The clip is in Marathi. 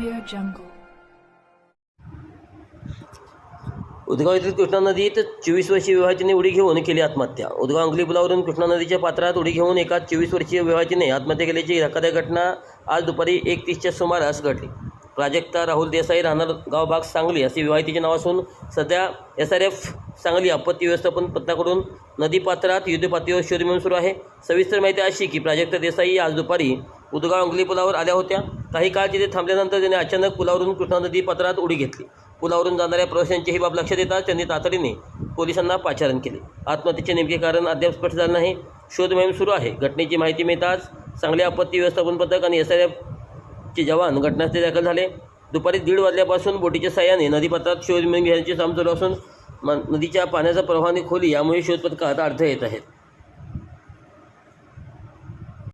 jungle. उदगाव येथील कृष्णा नदीत चोवीस वर्षीय विवाहाचीने उडी घेऊन केली आत्महत्या. उदगाव अंगली पुलावरून कृष्णा नदीच्या पात्रात उडी घेऊन एका चोवीस वर्षीय विवाहाचीने आत्महत्या केल्याची धक्कादायक घटना आज दुपारी एक तीसच्या सुमारास घडली. प्राजक्ता राहुल देसाई राहणार गावभाग सांगली असे विवाहितेचे नाव असून सध्या एस आर एफ सांगली आपत्ती व्यवस्थापन पथकाकडून नदीपात्रात युद्धपातळीवर शोध मिळून सुरू आहे. सविस्तर माहिती अशी की प्राजक्ता देसाई आज दुपारी उदगाव अंगली पुलावर आल्या होत्या. काही काळ तिथे थांबल्यानंतर त्यांनी अचानक पुलावरून कृष्णा नदी पात्रात उडी घेतली. पुलावरून जाणाऱ्या प्रवाशांची ही बाब लक्षात येताच त्यांनी तातडीने पोलिसांना पाचारण केले. आत्महत्येचे नेमके कारण अद्याप स्पष्ट झालं नाही. शोध मोहीम सुरू आहे. घटनेची माहिती मिळताच चांगले आपत्ती व्यवस्थापन पथक आणि एस आर एफचे जवान घटनास्थळी दाखल झाले. दुपारी दीड वाजल्यापासून बोटीच्या साह्याने नदीपात्रात शोध मोहीम घेण्याचे काम चालू असून नदीच्या पाण्याचा प्रवाह आणि खोली यामुळे शोध पथकात अडथळे येत आहेत.